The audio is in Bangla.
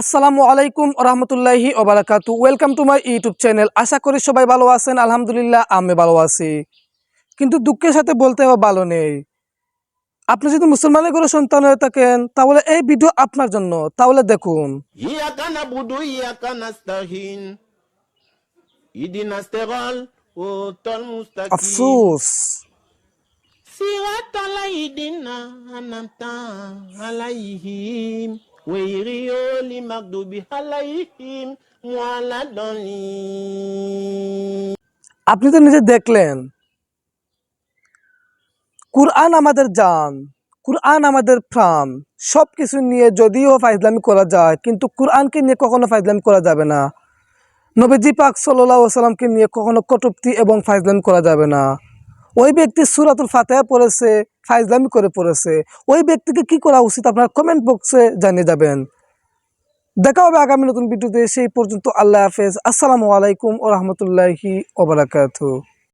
আসসালামু আলাইকুম রহমতুল্লাহি ওবরাকাতু। Welcome to my YouTube channel আশা করি সবাই ভালো আছেন। আলহামদুলিল্লাহ আমি ভালো আছি। কিন্তু দুঃখের সাথে বলতে হবে ভালো নেই। আপনি যদি মুসলমানের ঘরে সন্তান হয়ে থাকেন তাহলে এই ভিডিও আপনার জন্য। তাহলে দেখুন। আফসোস। আলাইহিম। আপনি তো নিজে দেখলেন। কুরআন আমাদের জান, কুরআন আমাদের প্রাণ সব কিছু নিয়ে যদিও ফাইজলামি করা যায়, কিন্তু কুরআনকে নিয়ে কখনো ফাইজলামি করা যাবে না। নবীজি পাক সাল্লাহ সাল্লামকে নিয়ে কখনো কটুক্তি এবং ফাইজলামি করা যাবে না। ওই ব্যক্তি সুরাতুল ফাতেহা পড়েছে, ফাইজলামি করে পড়েছে, ওই ব্যক্তিকে কি করা উচিত আপনার কমেন্ট বক্সে জানিয়ে যাবেন। দেখা হবে আগামী নতুন ভিডিওতে, সেই পর্যন্ত আল্লাহ হাফেজ। আসসালামু আলাইকুম ও রহমতুল্লাহি ওবরাকাতু